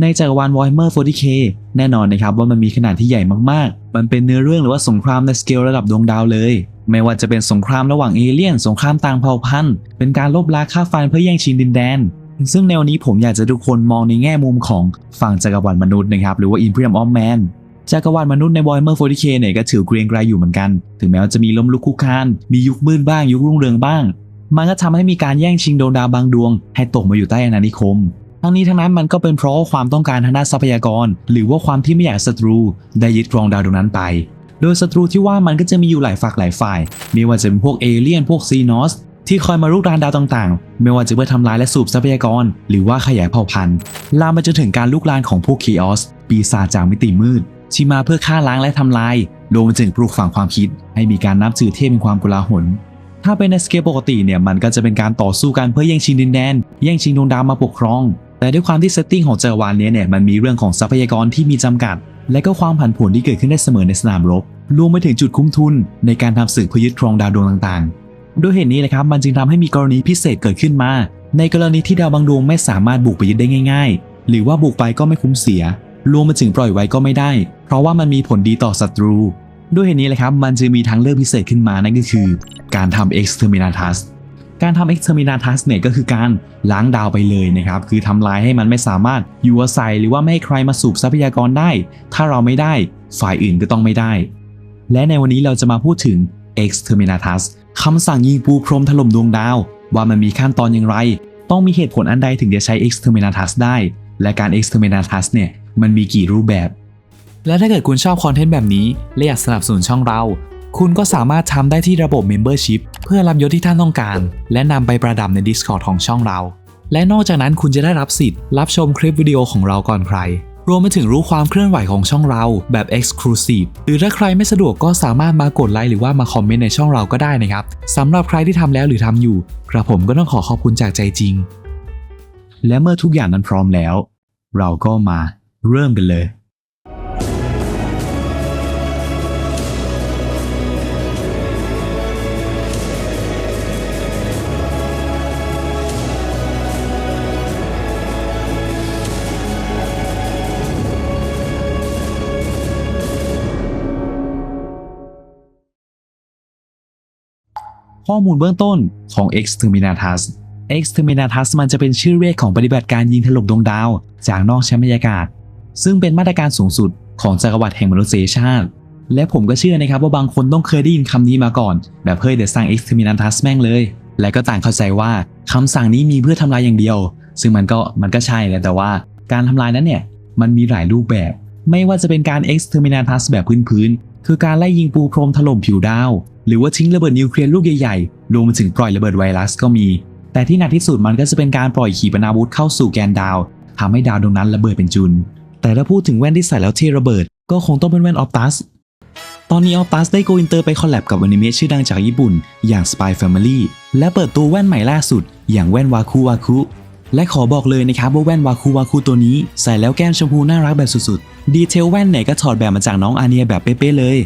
ในจักรวาล Warhammer 40k แน่นอนนะครับว่ามันมีขนาดที่ใหญ่มากๆ มันเป็นเนื้อเรื่องหรือว่าสงครามในสเกลระดับดวงดาวเลย ไม่ว่าจะเป็นสงครามระหว่างเอเลี่ยน สงครามต่างเผ่าพันธุ์ เป็นการลบล้างค่าฟันเพื่อแย่งชิงดินแดน ซึ่งแนวนี้ผมอยากจะทุกคนมองในแง่มุมของฝั่งจักรวรรดิมนุษย์นะครับหรือว่า Imperium of Man จักรวรรดิมนุษย์ใน Warhammer 40k เนี่ยก็ถือเกรียงไกรอยู่เหมือนกัน ถึงแม้ว่าจะมีล้มลุกคลุกคาน มียุคมืดบ้าง ยุครุ่งเรืองบ้าง มันก็ทำให้มีการแย่งชิงดวงดาวบางดวง ให้ตกมาอยู่ใต้อาณานิคม ทั้งนี้ทั้งนั้นมันก็เป็นเพราะความต้องการทางด้านทรัพยากร หรือว่าความที่ไม่อยากศัตรู ได้ยึดครองดาวดวงนั้นไป โดยศัตรูที่ว่ามันก็จะมีอยู่หลายฝักหลายฝ่าย ไม่ว่าจะเป็นพวกเอเลี่ยนพวกซีนอสที่คอยมารุกรานดาวต่างๆ ไม่ว่าจะเพื่อทำลายและสูบทรัพยากร หรือว่าขยายเผ่าพันธุ์ ลามไปจนถึงการลุกลานของพวกเคออส ปีศาจจากมิติมืด ที่มาเพื่อฆ่าล้างและทำลายรวมไปถึงปลูกฝังความคิด ให้มีการนับถือเทพเป็นความกุลาหล ถ้าเป็นในสเกลปกติเนี่ยมันก็จะเป็นการต่อสู้กันเพื่อแย่งชิงดินแดน แย่งชิงดวงดาวมาปกครอง แต่ด้วยความที่เซตติ้งของจักรวาลนี้เนี่ยมันมีเรื่องของทรัพยากรที่มีจำกัด และก็ความผันผวนที่เกิดขึ้นได้เสมอในสนามรบ รวมไปถึงจุดคุ้มทุน ในการทำศึกเพื่อยึดครองดาวดวงต่างๆ ด้วยเหตุนี้นะครับมันจึงทำให้มีกรณีพิเศษเกิดขึ้นมา ในกรณีที่ดาวบางดวงไม่สามารถบุกไปยึดได้ง่าย ๆ หรือว่าบุกไปก็ไม่คุ้มเสีย รวมไปถึงปล่อยไว้ก็ไม่ได้ เพราะว่ามันมีผลดีต่อศัตรู ด้วยเหตุนี้เลยครับมันจึงมีทางเลือกพิเศษขึ้นมานั่นก็คือ การทำ exterminatus การทำ exterminatus เนี่ยก็คือการล้างดาวไปเลยนะครับ คือทำลายให้มันไม่สามารถอยู่อาศัยหรือว่าไม่ให้ใครมาสูบทรัพยากรได้ ถ้าเราไม่ได้ฝ่ายอื่นก็ต้องไม่ได้ และในวันนี้เราจะมาพูดถึง exterminatus คำสั่งยิงปูพรมถล่มดวงดาว ว่ามันมีขั้นตอนอย่างไร ต้องมีเหตุผลอันใดถึงจะใช้ exterminatus ได้ และการ exterminatus เนี่ยมันมีกี่รูปแบบ และถ้าเกิดคุณชอบคอนเทนต์แบบนี้และอยากสนับสนุนช่องเรา คุณก็สามารถทำได้ที่ระบบ Membership เพื่อรับยศที่ท่านต้องการ และนำไปประดับใน Discord ของช่องเรา และนอกจากนั้นคุณจะได้รับสิทธิ์ รับชมคลิปวิดีโอของเราก่อนใคร รวมไปถึงรู้ความเคลื่อนไหวของช่องเราแบบ Exclusive หรือถ้าใครไม่สะดวกก็สามารถมากดไลค์หรือว่ามาคอมเมนต์ในช่องเราก็ได้นะครับสำหรับใครที่ทำแล้วหรือทำอยู่กระผมก็ต้องขอขอบคุณจากใจจริง และเมื่อทุกอย่างนั้นพร้อมแล้ว เราก็มาเริ่มกันเลย ข้อมูลเบื้องต้นของ Exterminatus Exterminatus มันจะเป็นชื่อเรียกของปฏิบัติการยิงถล่มดวงดาว จากนอกชั้นบรรยากาศ ซึ่งเป็นมาตรการสูงสุดของจักรวรรดิแห่งมนุษยชาติ และผมก็เชื่อนะครับว่าบางคนต้องเคยได้ยินคำนี้มาก่อน แบบเฮ้ยเดี๋ยวสร้าง Exterminatus แม่งเลย และก็ต่างเข้าใจว่าคำสั่งนี้มีเพื่อทำลายอย่างเดียว ซึ่งมันก็มันก็ใช่แหละแต่ว่าการทำลายนั้นเนี่ยมันมีหลายรูปแบบ ไม่ว่าจะเป็นการ Exterminatus แบบพื้นๆคือการไล่ยิงปูพรมถล่มผิวดาว หรือว่าทิ้งระเบิดนิวเคลียร์ลูกใหญ่ๆ รวมไปถึงปล่อยระเบิดไวรัสก็มี แต่ที่หนักที่สุดมันก็จะเป็นการปล่อยขีปนาวุธเข้าสู่แกนดาวทำให้ดาวดวงนั้นระเบิดเป็นจุน แต่ถ้าพูดถึงแว่นที่ใส่แล้วเทระเบิด ก็คงต้องเป็นแว่นออ t ตัส ตอนนี้ออ t ตัสได้โกอินเตอร์ไปคอลแลบกับอนิเมะชื่อดังจากญี่ปุ่น อย่าง Spy Family และเปิดตัวแว่นใหม่ล่าสุด อย่างแว่นวาคุวาคุและขอบอกเลยนะครับว่าแว่นวาคุวาคุตัวนี้ ใส่แล้วแก้มชมพูน่ารักแบบสุดๆ ดีเทลแว่นเนี่ยก็ถอดแบบมาจากน้องอาเนียแบบเป๊ะๆเลย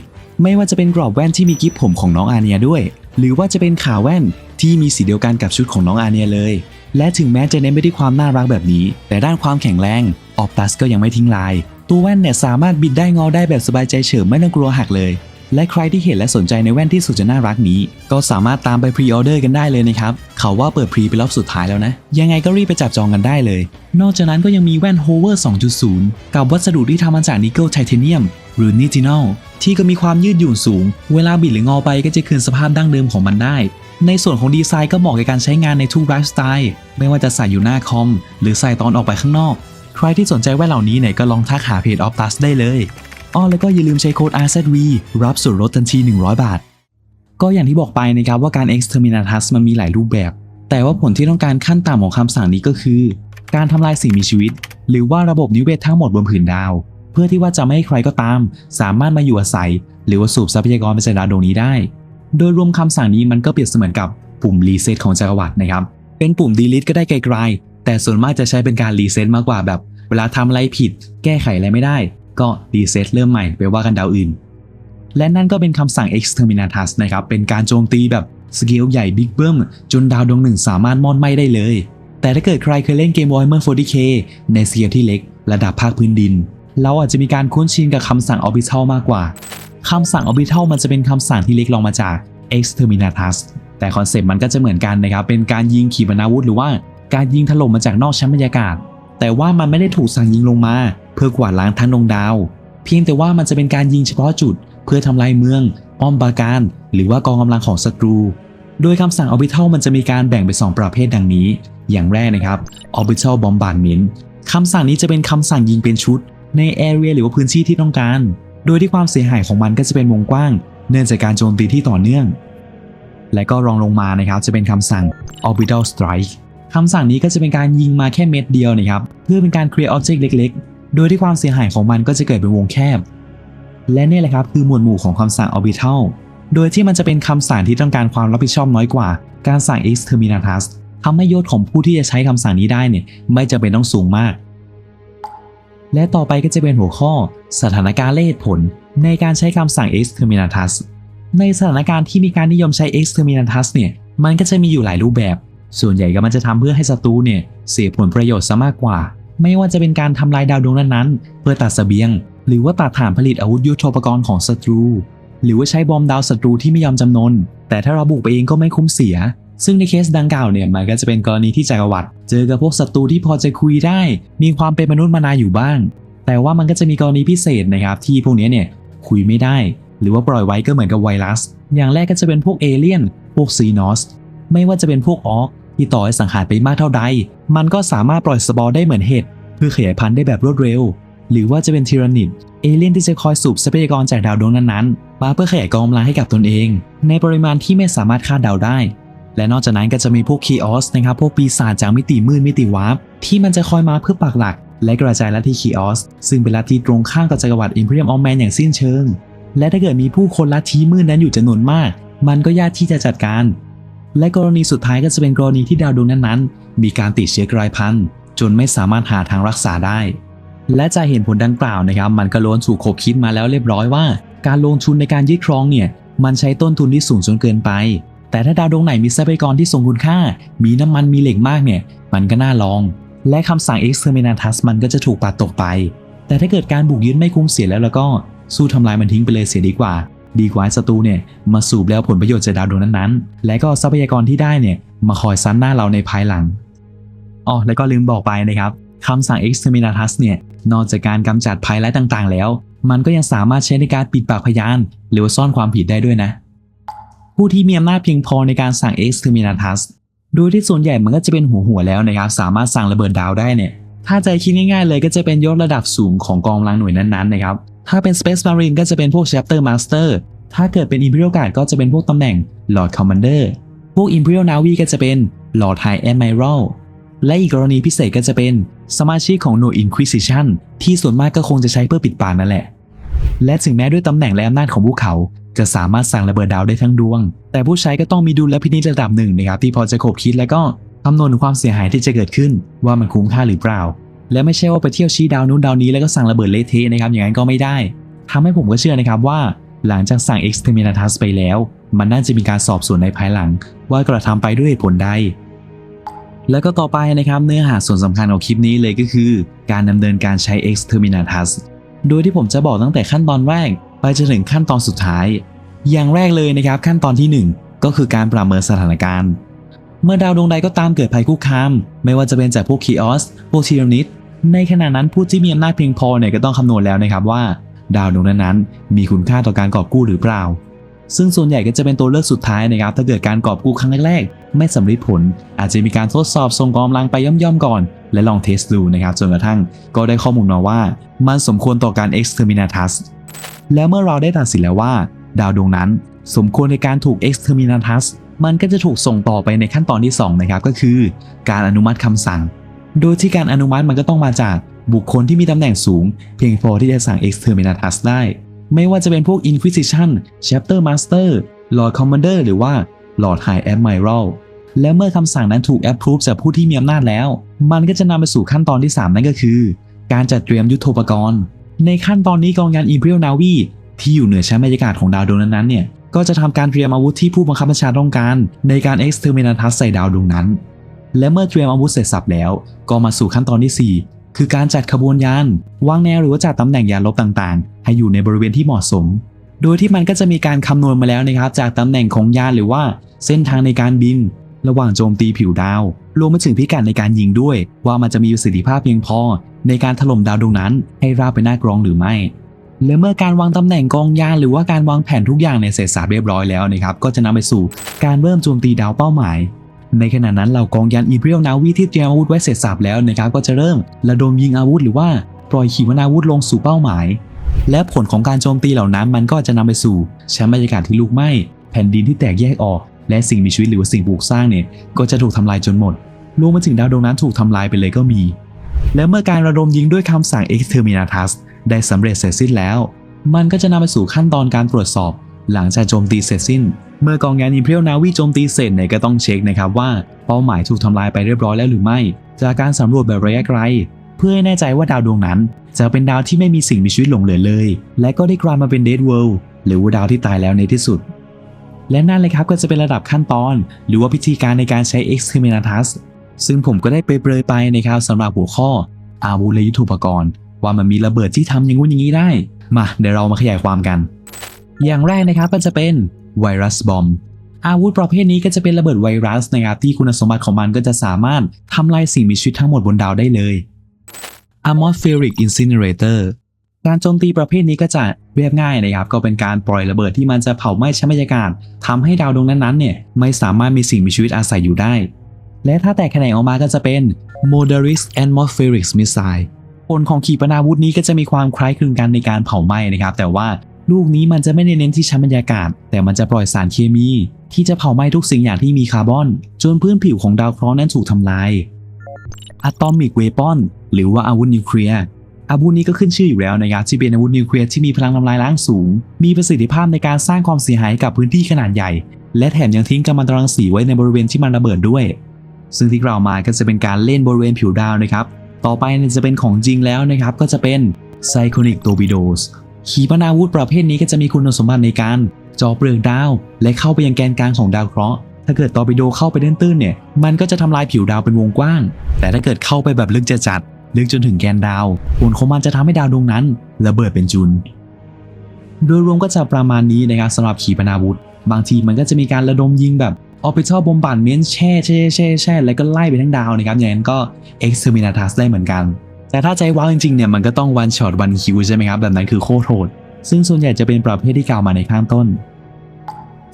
ไม่ว่าจะเป็นกรอบแว่นที่มีกิฟผมของน้องอาเนียด้วย หรือว่าจะเป็นขาแว่นที่มีสีเดียวกันกับชุดของน้องอาเนียเลย และถึงแม้จะเน้นไปที่ความน่ารักแบบนี้ แต่ด้านความแข็งแรงออ t ตัสก็ยังไม่ทิ้งลาย ตัวแว่นเนี่ยสามารถบิดได้งอได้แบบสบายใจเฉิมไม่ต้องกลัวหักเลย และใครที่เห็นและสนใจในแว่นที่สุดจะน่ารักนี้ ก็สามารถตามไปพรีออเดอร์กันได้เลยนะครับเขาว่าเปิดพรีเป็นรอบสุดท้ายแล้วนะ ยังไงก็รีบไปจับจองกันได้เลย นอกจากนั้นก็ยังมีแว่น Hover 2.0 กับวัสดุที่ทำมาจากนิกเกิลไทเทเนียม หรือนิตินอลที่ก็มีความยืดหยุ่นสูง เวลาบิดหรืองอไปก็จะคืนสภาพดั้งเดิมของมันได้ ในส่วนของดีไซน์ก็เหมาะกับการใช้งานในทุกไลฟ์สไตล์ ไม่ว่าจะใส่อยู่หน้าคอม หรือใส่ตอนออกไปข้างนอก ใครที่สนใจแว่นเหล่านี้เนี่ยก็ลองทักหาเพจ Optus ได้เลยอ้อแล้วก็อย่าลืมใช้โค้ด RZV รับส่วนลดทันที 100 บาท ก็อย่างที่บอกไปนะครับว่าการ Exterminatus มันมีหลายรูปแบบ แต่ว่าผลที่ต้องการขั้นต่ำของคำสั่งนี้ก็คือ การทำลายสิ่งมีชีวิต หรือว่าระบบนิเวศทั้งหมดบนผืนดาว เพื่อที่ว่าจะไม่ให้ใครก็ตาม สามารถมาอยู่อาศัย หรือว่าสูบทรัพยากรไปจากดาวดวงนี้ได้ โดยรวมคำสั่งนี้มันก็เปรียบเสมือนกับปุ่มรีเซ็ตของจักรวรรดินะครับ เป็นปุ่ม delete ก็ได้ไกลๆ แต่ส่วนมากจะใช้เป็นการรีเซ็ตมากกว่าแบบ เวลาทำอะไรผิด แก้ไขอะไรไม่ได้ ก็รีเซ็ตเริ่มใหม่ไปว่ากันดาวอื่น และนั่นก็เป็นคำสั่ง exterminatus นะครับ เป็นการโจมตีแบบสเกลใหญ่บิ๊กเบิ้มจนดาวดวงหนึ่งสามารถมอดไหม้ได้เลย แต่ถ้าเกิดใครเคยเล่นเกม Warhammer 40k ในสเกลที่เล็ก ระดับภาคพื้นดิน เราอาจจะมีการคุ้นชินกับคำสั่ง Orbital มากกว่า คำสั่ง Orbital มันจะเป็นคำสั่งที่เล็กลองมาจาก Exterminatus แต่คอนเซปต์มันก็จะเหมือนกันนะครับ เป็นการยิงขีปนาวุธหรือว่าการยิงถล่มมาจากนอกชั้นบรรยากาศ แต่ว่ามันไม่ได้ถูกสั่งยิงลงมา เพื่อกวาดล้างทั้งดวงดาว เพียงแต่ว่ามันจะเป็นการยิงเฉพาะจุด เพื่อทำลายเมือง ป้อมปราการ หรือว่ากองกำลังของศัตรู โดยคำสั่ง Orbital มันจะมีการแบ่งเป็น2ประเภทดังนี้ อย่างแรกนะครับ Orbital Bombardment คำสั่งนี้จะเป็นคำสั่งยิงเป็นชุด ใน area หรือว่าพื้นที่ที่ต้องการ โดยที่ความเสียหายของมันก็จะเป็นวงกว้าง เนื่องจากการโจมตีที่ต่อเนื่อง และก็รองลงมานะครับจะเป็นคำสั่ง Orbital Strike คำสั่งนี้ก็จะเป็นการยิงมาแค่เม็ดเดียวนะครับ เพื่อเป็นการ create object เล็ก ๆ โดยที่ความเสียหายของมันก็จะเกิดเป็นวงแคบ และนี่แหละครับคือหมวดหมู่ของคำสั่ง Orbital โดยที่มันจะเป็นคำสั่งที่ต้องการความรับผิดชอบน้อยกว่า การสั่ง Exterminatus ทำให้ยศของผู้ที่จะใช้คำสั่งนี้ได้เนี่ยไม่จำเป็นต้องสูงมาก และต่อไปก็จะเป็นหัวข้อ สถานการณ์และเหตุผล ในการใช้คำสั่ง Exterminatus ในสถานการณ์ที่มีการนิยมใช้ Exterminatus เนี่ยมันก็จะมีอยู่หลายรูปแบบ ส่วนใหญ่ก็มันจะทำเพื่อให้ศัตรูเนี่ยเสียผลประโยชน์ซะมากกว่า ไม่ว่าจะเป็นการทำลายดาวดวงนั้นๆ เพื่อตัดเสบียง หรือว่าตัดฐานผลิตอาวุธยุทโธปกรณ์ของศัตรู หรือว่าใช้บอมดาวศัตรูที่ไม่ยอมจำนน แต่ถ้าเราบุกไปเองก็ไม่คุ้มเสีย ซึ่งในเคสดังกล่าวเนี่ยมันก็จะเป็นกรณีที่จักรวรรดิเจอกับพวกศัตรูที่พอจะคุยได้ มีความเป็นมนุษย์มานาอยู่บ้าง แต่ว่ามันก็จะมีกรณีพิเศษนะครับที่พวกนี้เนี่ยคุยไม่ได้ หรือว่าปล่อยไว้ก็เหมือนกับไวรัส อย่างแรกก็จะเป็นพวกเอเลี่ยน พวกซีนอส ไม่ว่าจะเป็นพวกออกที่ต่อให้สังหารไปมากเท่าใด มันก็สามารถปล่อยสปอร์ได้เหมือนเห็ดเพื่อขยายพันธุ์ได้แบบรวดเร็ว หรือว่าจะเป็นทีรานิดเอเลี่ยนที่จะคอยสูบทรัพยากรจากดาวดวงนั้นๆมาเพื่อขยายกองกำลังให้กับตนเอง ในปริมาณที่ไม่สามารถคาดเดาได้ และนอกจากนั้นก็จะมีพวกคีออสนะครับพวกปีศาจจากมิติมืดมิติวาร์ปที่มันจะคอยมาเพื่อปักหลัก และกระจายลัทธิคีออสซึ่งเป็นลัทธิตรงข้ามกับจักรวรรดิอิมพีเรียมออมแมนอย่างสิ้นเชิง และถ้าเกิดมีผู้คนลัทธิมืดนั้นอยู่จำนวนมาก มันก็ยากที่จะจัดการ และกรณีสุดท้ายก็จะเป็นกรณีที่ดาวดวงนั้นๆ มีการติดเชื้อกลายพันธุ์จนไม่สามารถหาทางรักษาได้ และจากเห็นผลดังกล่าวนะครับ มันก็ล้วนถูกขบคิดมาแล้วเรียบร้อยว่า การลงทุนในการยึดครองเนี่ยมันใช้ต้นทุนที่สูงจนเกินไป แต่ถ้าดาวดวงไหนมีทรัพยากรที่ทรงคุณค่า มีน้ำมันมีเหล็กมากเนี่ย มันก็น่าลอง และคำสั่ง Exterminatus มันก็จะถูกปัดตกไป แต่ถ้าเกิดการบุกยึดไม่คุ้มเสียแล้วแล้วก็สู้ทำลายมันทิ้งไปเลยเสียดีกว่า ดีกว่าศัตรูเนี่ยมาสูบแล้วผลประโยชน์จากดาวดวงนั้นๆ และก็ทรัพยากรที่ได้เนี่ยมาคอยซันหน้าเราในภายหลังอ๋อแล้วก็ลืมบอกไปนะครับคำสั่ง exterminatus เนี่ยนอกจากการกำจัดภัยร้ายต่างๆ แล้ว มันก็ยังสามารถใช้ในการปิดปากพยาน หรือว่าซ่อนความผิดได้ด้วยนะ ผู้ที่มีอำนาจเพียงพอในการสั่ง exterminatus โดยที่ส่วนใหญ่มันก็จะเป็นหัวหัวแล้วนะครับสามารถสั่งระเบิดดาวได้เนี่ยถ้าใจคิดง่ายๆเลยก็จะเป็นยศระดับสูงของกองกำลังหน่วยนั้นๆนะครับถ้าเป็น Space Marine ก็จะเป็นพวก Chapter Master ถ้าเกิดเป็น Imperial Guard ก็จะเป็นพวกตำแหน่ง Lord Commander พวก Imperial Navy ก็จะเป็น Lord High Admiral และอีกกรณีพิเศษก็จะเป็นสมาชิกของหน่วย Inquisition ที่ส่วนมากก็คงจะใช้เพื่อปิดปากนั่นแหละ และถึงแม้ด้วยตำแหน่งและอำนาจของพวกเขา จะสามารถสั่งระเบิดดาวได้ทั้งดวง แต่ผู้ใช้ก็ต้องมีดุลพินิจระดับหนึ่งนะครับที่พอจะขบคิดและก็คำนวณความเสียหายที่จะเกิดขึ้นว่ามันคุ้มค่าหรือเปล่า และไม่ใช่ว่าไปเที่ยวชี้ดาวนู้นดาวนี้แล้วก็สั่งระเบิดเละเทะนะครับอย่างนั้นก็ไม่ได้ทำให้ผมก็เชื่อนะครับว่า หลังจากสั่ง Exterminatus ไปแล้ว มันน่าจะมีการสอบสวนในภายหลัง ว่ากระทำไปด้วยเหตุผลใดแล้วก็ต่อไปนะครับเนื้อหาส่วนสำคัญของคลิปนี้เลยก็คือ การดำเนินการใช้ Exterminatus โดยที่ผมจะบอกตั้งแต่ขั้นตอนแรก ไปจนถึงขั้นตอนสุดท้าย อย่างแรกเลยนะครับขั้นตอนที่ 1 ก็คือการประเมินสถานการณ์ เมื่อดาวดวงใดก็ตามเกิดภัยคุกคาม ไม่ว่าจะเป็นจากพวกคีออส พวกทีรนิดในขณะนั้นผู้ที่มีอำนาจเพียงพอเนี่ยก็ต้องคำนวณแล้วนะครับว่า ดาวดวงนั้นๆมีคุณค่าต่อการกอบกู้หรือเปล่า ซึ่งส่วนใหญ่ก็จะเป็นตัวเลือกสุดท้ายนะครับ ถ้าเกิดการกอบกู้ครั้งแรกๆ ไม่สำเร็จผล อาจจะมีการทดสอบส่งกองกำลังไปย่อมๆก่อน และลองเทสดูนะครับจนกระทั่ง ก็ได้ข้อมูลมาว่า มันสมควรต่อการ exterminatus แล้วเมื่อเราได้ตัดสินแล้วว่า ดาวดวงนั้น สมควรในการถูก exterminatus มันก็จะถูกส่งต่อไปในขั้นตอนที่สองนะครับก็คือ การอนุมัติคำสั่ง โดยที่การอนุมัติมันก็ต้องมาจากบุคคลที่มีตำแหน่งสูง เพียงพอที่จะสั่ง exterminatus ได้ ไม่ว่าจะเป็นพวก Inquisition Chapter Master Lord Commander หรือว่า Lord High Admiral และเมื่อคำสั่งนั้นถูก approve จากผู้ที่มีอำนาจแล้ว มันก็จะนำไปสู่ขั้นตอนที่ 3 นั่นก็คือ การจัดเตรียมยุทโธปกรณ์ ในขั้นตอนนี้กองงาน Imperial Navy ที่อยู่เหนือชั้นบรรยากาศของดาวดวงนั้นๆเนี่ยก็จะทำการเตรียมอาวุธที่ผู้บังคับบัญชาต้องการ ในการ exterminatus ใส่ดาวดวงนั้น และเมื่อเตรียมอาวุธเสร็จสับแล้ว ก็มาสู่ขั้นตอนที่ 4 คือการจัดขบวนยานวางแนวหรือว่าจัดตำแหน่งยานลบต่างๆ ให้อยู่ในบริเวณที่เหมาะสม โดยที่มันก็จะมีการคำนวณมาแล้วนะครับจากตำแหน่งของยานหรือว่าเส้นทางในการบิน ระหว่างโจมตีผิวดาว รวมไปถึงพิกัดในการยิงด้วย ว่ามันจะมีประสิทธิภาพเพียงพอ ในการถล่มดาวดวงนั้น ให้ราบไปหน้ากรองหรือไม่ และเมื่อการวางตำแหน่งกองยานหรือว่าการวางแผนทุกอย่างในยเสร็จสับเรียบร้อยแล้วนะครับก็จะนำไปสู่การเริ่มโจมตีดาวเป้าหมาย ในขณะนั้นเหล่ากองยานอีเรียลนาวีที่เตรียมอาวุธไว้เสร็จสับแล้วนะครับก็จะเริ่มระดมยิงอาวุธหรือว่าปล่อยขีปนาวุธลงสู่เป้าหมาย และผลของการโจมตีเหล่านั้นมันก็จะนำไปสู่ชั้นบรรยากาศที่ลุกไหม้แผ่นดินที่แตกแยกออก และสิ่งมีชีวิตหรือว่าสิ่งปลูกสร้างเนี่ยก็จะถูกทำลายจนหมดรวมไปถึงดาวดวงนั้นถูกทำลายไปเลยก็มี และเมื่อการระดมยิงด้วยคำสั่ง Exterminatus ได้สำเร็จเสร็จสิ้นแล้ว มันก็จะนำไปสู่ขั้นตอนการตรวจสอบ หลังจากโจมตีเสร็จสิ้น เมื่อกองงาน Imperial Navy โจมตีเสร็จเนี่ยก็ต้องเช็คนะครับว่าเป้าหมายถูกทำลายไปเรียบร้อยแล้วหรือไม่ จากการสำรวจแบบระยะไกล เพื่อให้แน่ใจว่าดาวดวงนั้น จะเป็นดาวที่ไม่มีสิ่งมีชีวิตหลงเหลือเลย และก็ได้กลายมาเป็น Dead World หรือว่าดาวที่ตายแล้วในที่สุด และนั่นเลยครับก็จะเป็นระดับขั้นตอน หรือว่าพิธีการในการใช้ Exterminatus ซึ่งผมก็ได้ไปเปรยไปนะครับสำหรับหัวข้ออาวุธและยุทโธปกรณ์ ว่ามันมีระเบิดที่ทำอย่างงู้นอย่างนี้ได้ มาเดี๋ยวเรามาขยายความกัน อย่างแรกนะครับก็จะเป็นไวรัสบอมอาวุธประเภทนี้ก็จะเป็นระเบิดไวรัสนะครับที่คุณสมบัติของมันก็จะสามารถทำลายสิ่งมีชีวิตทั้งหมดบนดาวได้เลย Atmospheric Incinerator การโจมตีประเภทนี้ก็จะเรียบง่ายนะครับ ก็เป็นการปล่อยระเบิดที่มันจะเผาไหม้ชั้นบรรยากาศทำให้ดาวดวงนั้นๆเนี่ยไม่สามารถมีสิ่งมีชีวิตอาศัยอยู่ได้ และถ้าแตกแขนงออกมาก็จะเป็น Moderate Atmospheric Missile ผลของขีปนาวุธนี้ก็จะมีความคล้ายคลึงกันในการเผาไหม้นะครับ แต่ว่าลูกนี้มันจะไม่ได้เน้นที่ชั้นบรรยากาศ แต่มันจะปล่อยสารเคมี ที่จะเผาไหม้ทุกสิ่งอย่างที่มีคาร์บอน จนพื้นผิวของดาวเคราะห์นั้นถูกทำลาย Atomic Weapon หรือว่าอาวุธนิวเคลียร์อาวุธนี้ก็ขึ้นชื่ออยู่แล้วนะครับที่เป็นอาวุธนิวเคลียร์ที่มีพลังทำลายล้างสูง มีประสิทธิภาพในการสร้างความเสียหายกับพื้นที่ขนาดใหญ่ และแถมยังทิ้งกัมมันตรังสีไว้ในบริเวณที่มันระเบิดด้วย ซึ่งที่กล่าวมาก็จะเป็นการเล่นบริเวณผิวดาวนะครับ ต่อไปจะเป็นของจริงแล้วนะครับ ก็จะเป็น Cyclonic Torpedoes ขีปนาวุธประเภทนี้ก็จะมีคุณสมบัติในการเจาะเปลือกดาว และเข้าไปยังแกนกลางของดาวเคราะห์ถ้าเกิดตอร์ปิโดเข้าไปตื้นๆเนี่ย มันก็จะทำลายผิวดาวเป็นวงกว้าง แต่ถ้าเกิดเข้าไปแบบลึกจะจัด ลึกจนถึงแกนดาวผลของมันจะทำให้ดาวดวงนั้นระเบิดเป็นจุน โดยรวมก็จะประมาณนี้นะครับสำหรับขีปนาวุธ บางทีมันก็จะมีการระดมยิงแบบ ออ r b i t a l bombardment แช่แช่แช่แช่แล้วก็ไล่ไปทั้งดาวนะครับอย่างนั้นก็ exterminatus ได้เหมือนกัน แต่ถ้าใจว้าวจริงๆเนี่ยมันก็ต้อง one shot one kill ใช่ไหมครับแบบนั้นคือโคตรโหดซึ่งส่วนใหญ่จะเป็นประเภทที่กล่าวมาในข้างต้น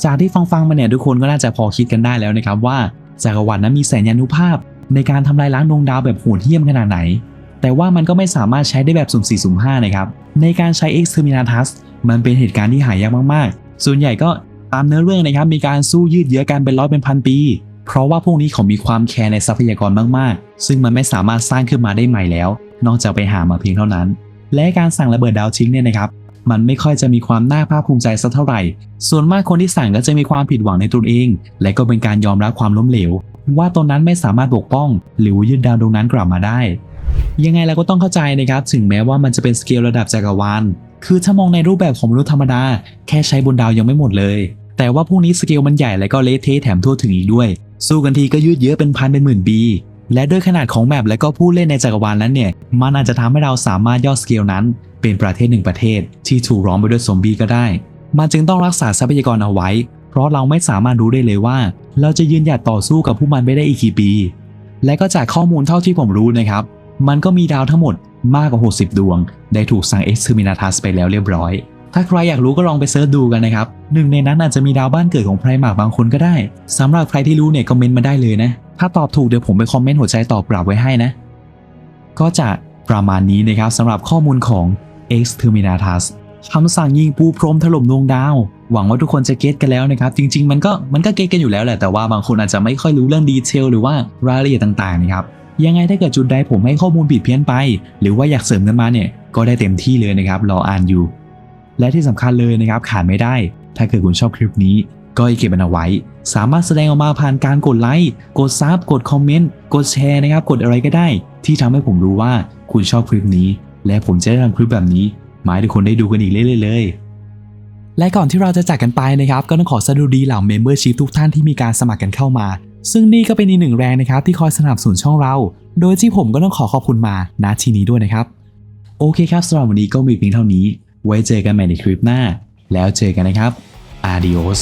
จากที่ฟังฟังๆมาเนี่ยทุกคนก็น่าจะพอคิดกันได้แล้วนะครับว่าจักรวรรดินั้นมีแสนยานุภาพ ในการทำลายล้างดวงดาวแบบโหดเหี้ยมขนาดไหน แต่ว่ามันก็ไม่สามารถใช้ได้แบบสุ่ม4สุ่ม5นะครับในการใช้ Exterminatus มันเป็นเหตุการณ์ที่หายากมากๆ ส่วนใหญ่ก็ ตามเนื้อเรื่องนะครับมีการสู้ยืดเยื้อกันเป็นร้อยเป็นพันปี เพราะว่าพวกนี้เขามีความแคร์ในทรัพยากรมากๆ ซึ่งมันไม่สามารถสร้างขึ้นมาได้ใหม่แล้ว นอกจากไปหามาเพียงเท่านั้น และการสั่งระเบิดดาวทิ้งเนี่ยนะครับมันไม่ค่อยจะมีความน่าภาคภูมิใจสักเท่าไหร่ ส่วนมากคนที่สั่งก็จะมีความผิดหวังในตนเอง และก็เป็นการยอมรับความล้มเหลว ว่าตนนั้นไม่สามารถปกป้อง หรือยึดดาวดวงนั้นกลับมาได้ ยังไงเราก็ต้องเข้าใจนะครับ ถึงแม้ว่ามันจะเป็นสเกลระดับจักรวาล คือถ้ามองในรูปแบบของมนุษย์ธรรมดา แค่ใช้บนดาวยังไม่หมดเลย แต่ว่าพวกนี้สเกลมันใหญ่และก็เละเทะแถมทั่วถึงอีกด้วย สู้กันทีก็ยืดเยื้อเป็นพันเป็นหมื่นปีและด้วยขนาดของแมปและก็ผู้เล่นในจักรวาลนั้นเนี่ย มันอาจจะทำให้เราสามารถย่อสเกลนั้น เป็นประเทศหนึ่งประเทศ ที่ถูกร้อมไปด้วยซอมบี้ก็ได้ มันจึงต้องรักษาทรัพยากรเอาไว้ เพราะเราไม่สามารถรู้ได้เลยว่า เราจะยืนหยัดต่อสู้กับผู้มันไปได้อีกกี่ปี และก็จากข้อมูลเท่าที่ผมรู้นะครับ มันก็มีดาวทั้งหมดมากกว่า 60 ดวง ได้ถูกสั่ง Exterminatus ไปแล้วเรียบร้อย ถ้าใครอยากรู้ก็ลองไปเสิร์ชดูกันนะครับหนึ่งในนั้นอาจจะมีดาวบ้านเกิดของไพรหมากบางคนก็ได้สำหรับใครที่รู้เนี่ยคอมเมนต์มาได้เลยนะ ถ้าตอบถูกเดี๋ยวผมไปคอมเมนต์หัวใจตอบกลับไว้ให้นะ ก็จะประมาณนี้นะครับสำหรับข้อมูลของ Exterminatus คำสั่งยิงปูพรมถล่มดวงดาว หวังว่าทุกคนจะเก็ตกันแล้วนะครับ จริง ๆ มันก็มันก็เก็ตกันอยู่แล้วแหละ แต่ว่าบางคนอาจจะไม่ค่อยรู้เรื่องดีเทลหรือว่ารายละเอียดต่างๆนะครับ ยังไงถ้าเกิดจุดใดผมให้ข้อมูลผิดเพี้ยนไป หรือว่าอยากเสริมกันมาเนี่ย ก็ได้เต็มที่เลยนะครับ รออ่านอยู่ และที่สำคัญเลยนะครับขาดไม่ได้ ถ้าเกิดคุณชอบคลิปนี้ ก็อย่าเก็บมันเอาไว้ สามารถแสดงออกมาผ่านการกดไลค์กดซับกดคอมเมนต์กดแชร์นะครับ กดอะไรก็ได้ ที่ทำให้ผมรู้ว่าคุณชอบคลิปนี้ และผมจะได้ทำคลิปแบบนี้มาให้ทุกคนได้ดูกันอีกเรื่อยๆเลยและก่อนที่เราจะจากกันไปนะครับ ก็ต้องขอสดุดีเหล่าเมมเบอร์ชีพทุกท่านที่มีการสมัครกันเข้ามา ซึ่งนี่ก็เป็นอีกหนึ่งแรงนะครับ ที่คอยสนับสนุนช่องเรา โดยที่ผมก็ต้องขอขอบคุณมาณที่นี้ด้วยนะครับ โอเคครับสำหรับวันนี้ก็มีเพียงเท่านี้ ไว้เจอกันใหม่ในคลิปหน้า แล้วเจอกันนะครับอาดิออส